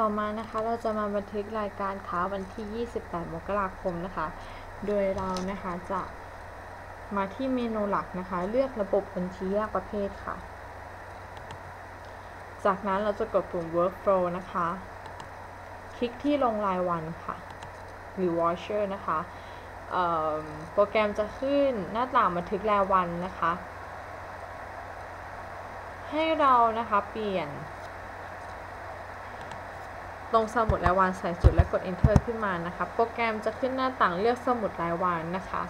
ต่อมานะคะเราจะมาบันทึกรายการค้าวันที่ 28 มกราคมนะคะ โดยเรานะคะจะมาที่เมนูหลักนะคะ เลือกระบบบัญชีแยกประเภทค่ะ จากนั้นเราจะกดปุ่ม workflow นะคะ คลิกที่ลงรายวันค่ะ หรือ voucher นะคะโปรแกรมจะขึ้นหน้าต่างบันทึกรายวันนะคะ ให้เรานะคะเปลี่ยน ตรงสมุดรายวันใส่จุดและกด enter ขึ้นมานะคะ โปรแกรมจะขึ้นหน้าต่างเลือกสมุดรายวันนะคะ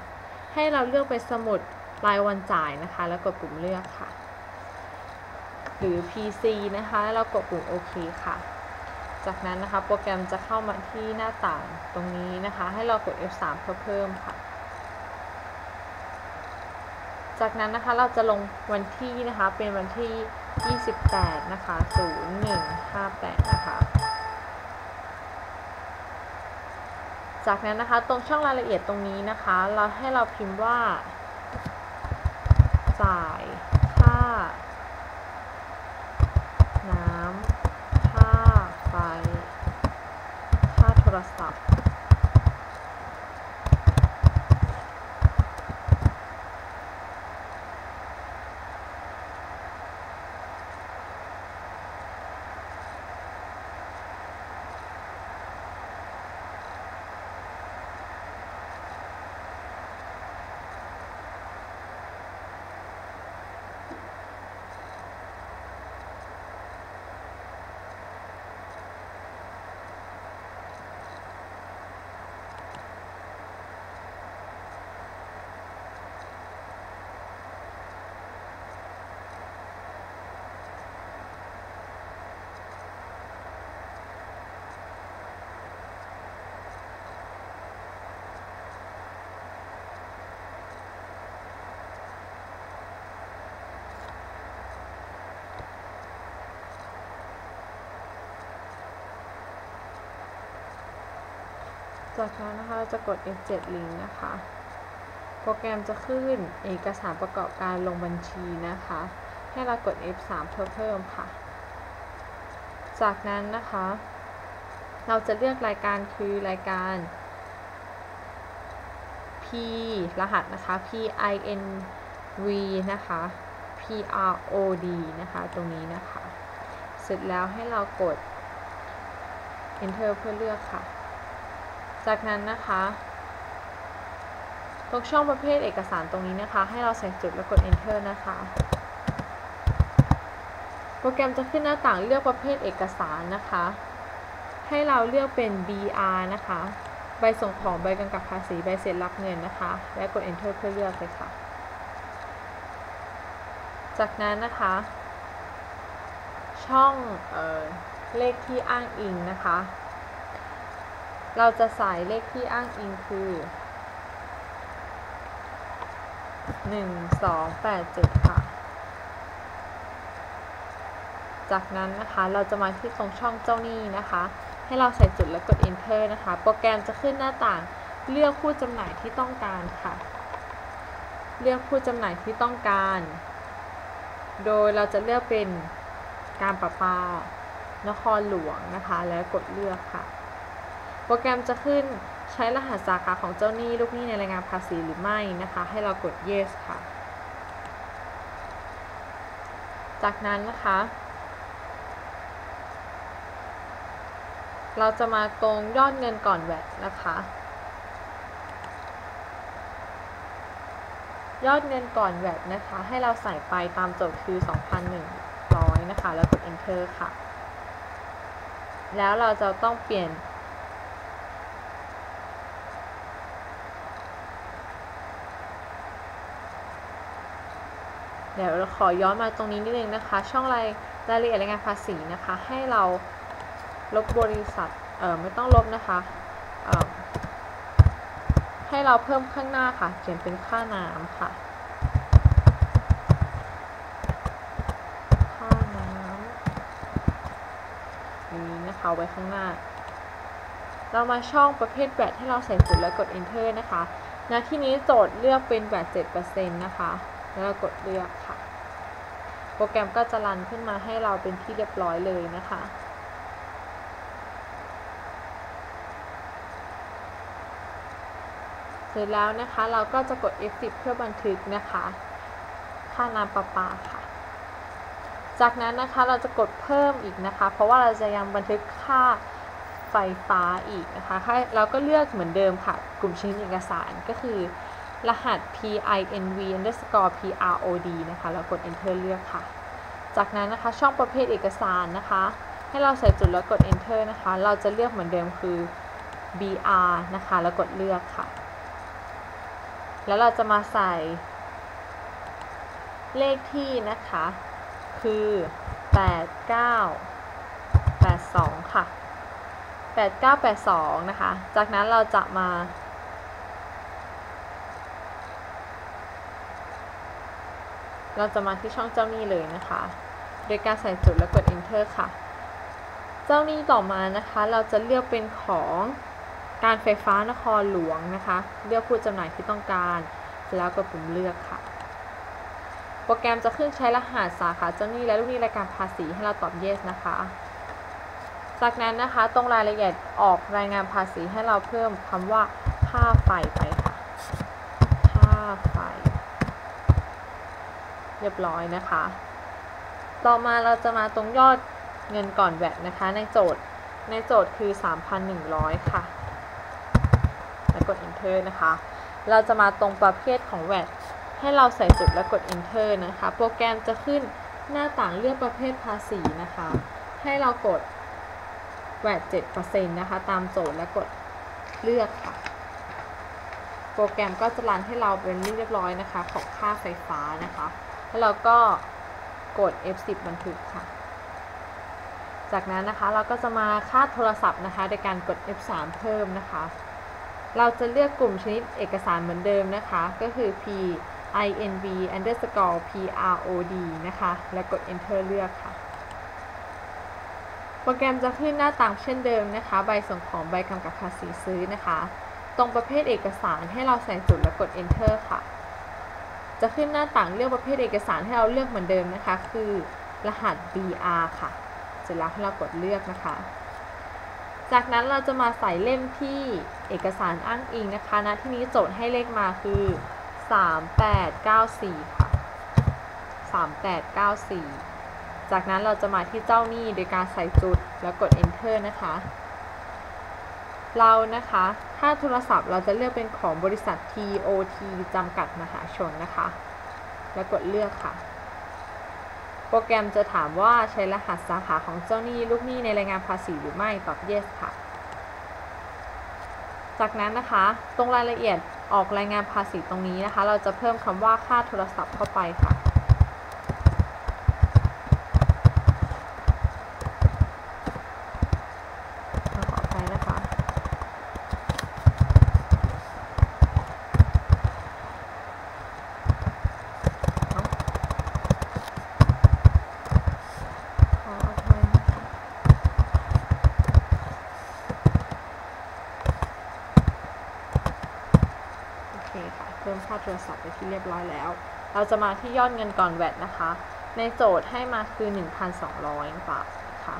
ให้เราเลือกเป็นสมุดรายวันจ่ายนะคะ แล้วกดปุ่มเลือกค่ะ หรือ PC นะคะ แล้วเรากดปุ่มโอเคค่ะ จากนั้นนะคะโปรแกรมจะเข้ามาที่หน้าต่างตรงนี้นะคะ ให้เรากด F3 เพื่อเพิ่มค่ะ จากนั้นนะคะเราจะลงวันที่นะคะเป็นวันที่ 28 นะคะ 0158 นะคะ จากนั้นนะคะตรงช่องรายละเอียดตรงนี้นะคะ เราให้เราพิมพ์ว่า จ่ายค่า น้ำค่าไฟ ค่าโทรศัพท์ จากนั้นนะคะเราจะกด F7 link นะคะ โปรแกรมจะขึ้นเอกสารประกอบการลงบัญชีนะคะ ให้เรากด F3 เพื่อเพิ่มค่ะ จากนั้นนะคะ เราจะเลือกรายการคือรายการ P รหัสนะคะ PINV นะคะ PROD นะคะ ตรงนี้นะคะ เสร็จแล้วให้เรากด Enter เพื่อเลือกค่ะ จากนั้นนะคะตรงช่องประเภทเอกสารตรงนี้นะคะ ให้เราใส่จุดแล้วกด enter นะคะ โปรแกรมจะขึ้นหน้าต่างเลือกประเภทเอกสารนะคะ ให้เราเลือกเป็น BR นะคะ ใบส่งของใบกำกับภาษีใบเสร็จรับเงินนะคะ และกด enter เพื่อเลือกเลยค่ะ จากนั้นนะคะ ช่องเออเลขที่อ้างอิงนะคะ เราจะใส่เลขที่อ้างอิงคือ 1 2 8 7 ค่ะ จากนั้นนะคะเราจะมาที่ตรงช่องเจ้าหนี้นะคะ ให้เราใส่จุดแล้วกด enter นะคะ โปรแกรมจะขึ้นหน้าต่างเลือกผู้จำหน่ายที่ต้องการค่ะ เลือกผู้จำหน่ายที่ต้องการ โดยเราจะเลือกเป็นการประปานครหลวงนะคะ แล้วกดเลือกค่ะ ปรแกรมจะขึ้นใช้รหัสสาขาของเจ้าหนี้ลูกหนี้ในรายงานภาษีหรือไม่นะคะ ให้เรากด yes ค่ะ จากนั้นนะคะ เราจะมาตรงยอดเงินก่อนแวดนะคะ ยอดเงินก่อนแวดนะคะ ให้เราใส่ไปตามโจทย์คือ 2,100 นะคะ แล้วกด enter ค่ะ แล้วเราจะต้องเปลี่ยน เดี๋ยวเราขอย้อนมาตรงนี้นิดนึงนะคะ ช่องรายรายละเอียดรายงานภาษีนะคะ ให้เราลบบริษัท เออไม่ต้องลบนะคะเอ่อให้เราเพิ่มข้างหน้าค่ะ เขียนเป็นค่าน้ำค่ะ ค่าน้ำนี้นะคะไว้ข้างหน้า เรามาช่องประเภทแบตให้เราใส่จุดแล้วกด enter นะคะณที่นี้โจทย์เลือกเป็นแบต7%นะคะ แล้วเกดเลือกค่ะ โปรแกรมก็จะรันขึ้นมาให้เราเป็นที่เรียบร้อยเลยนะคะเสร็จแล้วนะคะเราก็จะกด F10 เพื่อบันทึกนะคะ ค่าน้ำประปาค่ะ จากนั้นนะคะเราจะกดเพิ่มอีกนะคะ เพราะว่าเราจะยังบันทึกค่าไฟฟ้าอีกนะคะเราก็เลือกเหมือนเดิมค่ะ กลุ่มชิ้นเอกสารก็คือ รหัส pinv underscore prod นะคะ แล้วกด enter เลือกค่ะ จากนั้นนะคะช่องประเภทเอกสารนะคะ ให้เราใส่จุดแล้วกด enter นะคะ เราจะเลือกเหมือนเดิมคือ br นะคะ แล้วกดเลือกค่ะ แล้วเราจะมาใส่เลขที่นะคะ คือ 8982 ค่ะ 8982 นะคะ จากนั้นเราจะมา เราจะมาที่ช่องเจ้าหนี้เลยนะคะ โดยการใส่จุดแล้วกด enter ค่ะ เจ้าหนี้ต่อมานะคะ เราจะเลือกเป็นของการไฟฟ้านครหลวงนะคะ เลือกผู้จำหน่ายที่ต้องการแล้วกดปุ่มเลือกค่ะ โปรแกรมจะขึ้นใช้รหัสสาขาเจ้าหนี้และลูกหนี้รายการภาษีให้เราตอบ yes นะคะ จากนั้นนะคะตรงรายละเอียดออกรายงานภาษีให้เราเพิ่มคำว่าค่าไฟไปค่ะ ค่าไฟ เรียบร้อยนะคะ ต่อมาเราจะมาตรงยอดเงินก่อนแวดนะคะ ในโจทย์ในโจทย์คือ 3,100 ค่ะ แล้วกด enter นะคะ เราจะมาตรงประเภทของแวดให้เราใส่จุดแล้วกด enter นะคะ โปรแกรมจะขึ้นหน้าต่างเลือกประเภทภาษีนะคะ ให้เรากดแวด7%นะคะ ตามโจทย์และกดเลือกค่ะ โปรแกรมก็จะรันให้เราเป็นเรียบร้อยนะคะ ของค่าไฟฟ้านะคะ แล้วเราก็กด F10 บันทึกค่ะ จากนั้นนะคะเราก็จะมาค่าโทรศัพท์นะคะโดยการกด F3 เพิ่มนะคะ เราจะเลือกกลุ่มชนิดเอกสารเหมือนเดิมนะคะ ก็คือ p inv underscore prod นะคะ แล้วกด enter เลือกค่ะ โปรแกรมจะขึ้นหน้าต่างเช่นเดิมนะคะ ใบส่งของใบกำกับภาษีซื้อนะคะ ตรงประเภทเอกสารให้เราใส่จุดแล้วกด enter ค่ะ จะขึ้นหน้าต่างเลือกประเภทเอกสารให้เราเลือกเหมือนเดิมนะคะ คือรหัส BR ค่ะ เสร็จแล้วให้เรากดเลือกนะคะ จากนั้นเราจะมาใส่เล่มที่เอกสารอ้างอิงนะคะณนะที่นี้โจทย์ให้เลขมาคือ 3894 ค่ะ 3894 จากนั้นเราจะมาที่เจ้าหนี้โดยการใส่จุดแล้วกด enter นะคะ เรานะคะ ถ้าโทรศัพท์เราจะเลือกเป็นของบริษัท TOT จำกัดมหาชนนะคะ แล้วกดเลือกค่ะ โปรแกรมจะถามว่าใช้รหัสสาขาของเจ้าหนี้ลูกหนี้ในรายงานภาษีหรือไม่ ตอบ yes ค่ะ จากนั้นนะคะ ตรงรายละเอียดออกรายงานภาษีตรงนี้นะคะ เราจะเพิ่มคำว่าค่าโทรศัพท์เข้าไปค่ะ ขออภัยนะคะ ขออภัยนะคะ โอเค ค่าโทรศัพท์ไปที่เรียบร้อยแล้ว เราจะมาที่ยอดเงินก่อนแวดนะคะ ในโจทย์ให้มาคือ 1,200บาทนะคะ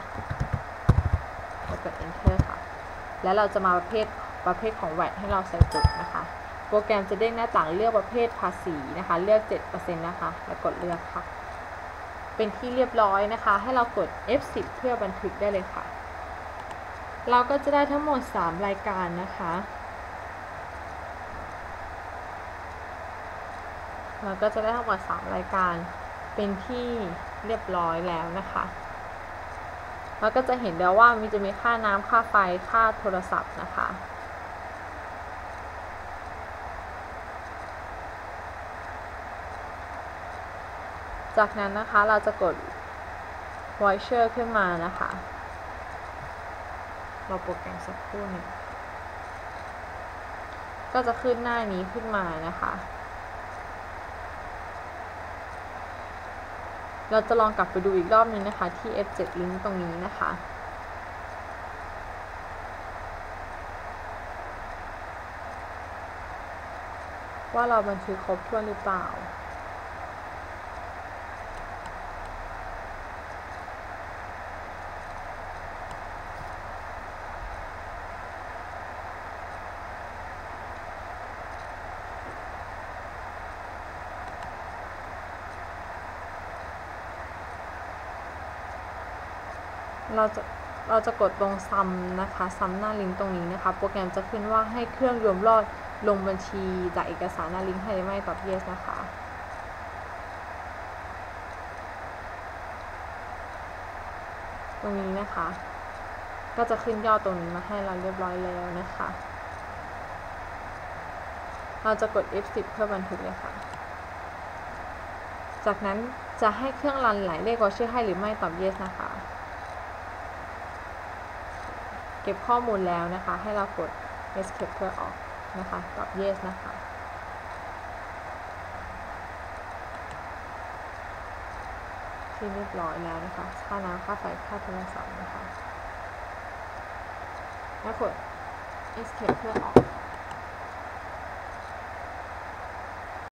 แล้วกด enter ค่ะ แล้วเราจะมาประเภทประเภทของแวดให้เราใส่จุดนะคะ โปรแกรมจะเด้งหน้าต่างเลือกประเภทภาษีนะคะ เลือก 7%นะคะ แล้วกดเลือกค่ะ เป็นที่เรียบร้อยนะคะ ให้เรากด F10 เพื่อบันทึกได้เลยค่ะ เราก็จะได้ทั้งหมด 3 รายการนะคะ เราก็จะได้ทั้งหมด3รายการเป็นที่เรียบร้อยแล้วนะคะเราก็จะเห็นแล้วว่ามีจะมีค่าน้ำค่าไฟค่าโทรศัพท์นะคะ จากนั้นนะคะเราจะกด voucher ขึ้นมานะคะ เราโปรแกรมสักครู่นึ่งก็จะขึ้นหน้านี้ขึ้นมานะคะ เราจะลองกลับไปดูอีกรอบนึงนะคะที่ F7 ลิงก์ตรงนี้นะคะว่าเราบันทึกครบถ้วนหรือเปล่า เราจะเราจะกดตรงซ้ำนะคะ ซ้ำหน้าลิงก์ตรงนี้นะคะ โปรแกรมจะขึ้นว่าให้เครื่องรวมรอดลงบัญชีจากเอกสารหน้าลิงก์ให้หรือไม่ตอบ yes นะคะตรงนี้นะคะ ก็จะขึ้นยอดตรงนี้มาให้เราเรียบร้อยแล้วนะคะ เราจะกด F10 เพื่อบันทึกเลยค่ะ จากนั้นจะให้เครื่องรันหลายเลขวอเชอร์ให้หรือไม่ตอบ yes นะคะ เก็บข้อมูลแล้วนะคะ ให้เรากด escape เพื่อออกนะคะ ตอบ yes นะคะ ที่เรียบร้อยแล้วนะคะ ค่าน้ำค่าไฟ ค่าโทรศัพท์นะคะ แล้วกด escape เพื่อออก